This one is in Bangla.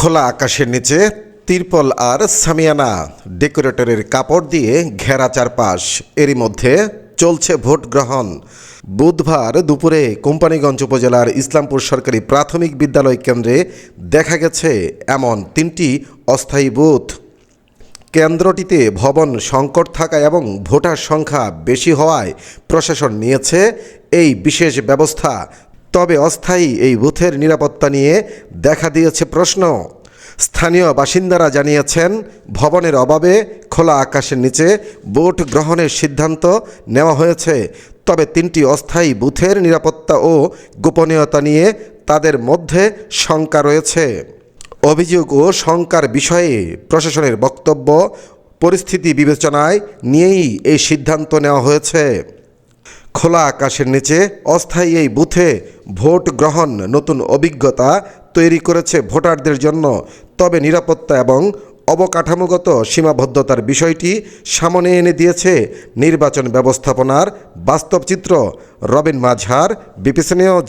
খোলা আকাশের নিচে তিরপল আর সামিয়ানা ডেকোরেটরের কাপড় দিয়ে ঘেরা চারপাশ। এরই মধ্যে চলছে ভোট গ্রহণ। বুধবার দুপুরে কোম্পানিগঞ্জ উপজেলার ইসলামপুর সরকারি প্রাথমিক বিদ্যালয় কেন্দ্রে দেখা গেছে এমন তিনটি অস্থায়ী বুথ। কেন্দ্রটিতে ভবন সংকট থাকা এবং ভোটার সংখ্যা বেশি হওয়ায় প্রশাসন নিয়েছে এই বিশেষ ব্যবস্থা। তবে অস্থায়ী এই বুথের নিরাপত্তা নিয়ে দেখা দিয়েছে প্রশ্ন। স্থানীয় বাসিন্দারা জানিয়েছেন, ভবনের অভাবে খোলা আকাশের নিচে ভোট গ্রহণের সিদ্ধান্ত নেওয়া হয়েছে। তবে তিনটি অস্থায়ী বুথের নিরাপত্তা ও গোপনীয়তা নিয়ে তাদের মধ্যে শঙ্কা রয়েছে। অভিযোগ ও শঙ্কার বিষয়ে প্রশাসনের বক্তব্য, পরিস্থিতি বিবেচনায় নিয়েই এই সিদ্ধান্ত নেওয়া হয়েছে। খোলা আকাশের নিচে অস্থায়ী এই বুথে ভোট গ্রহণ নতুন অভিজ্ঞতা তৈরি করেছে ভোটারদের জন্য। তবে নিরাপত্তা এবং অবকাঠামোগত সীমাবদ্ধতার বিষয়টি সামনে এনে দিয়েছে নির্বাচন ব্যবস্থাপনার বাস্তব চিত্র রবিন মাঝার বিপিসি নিউজ।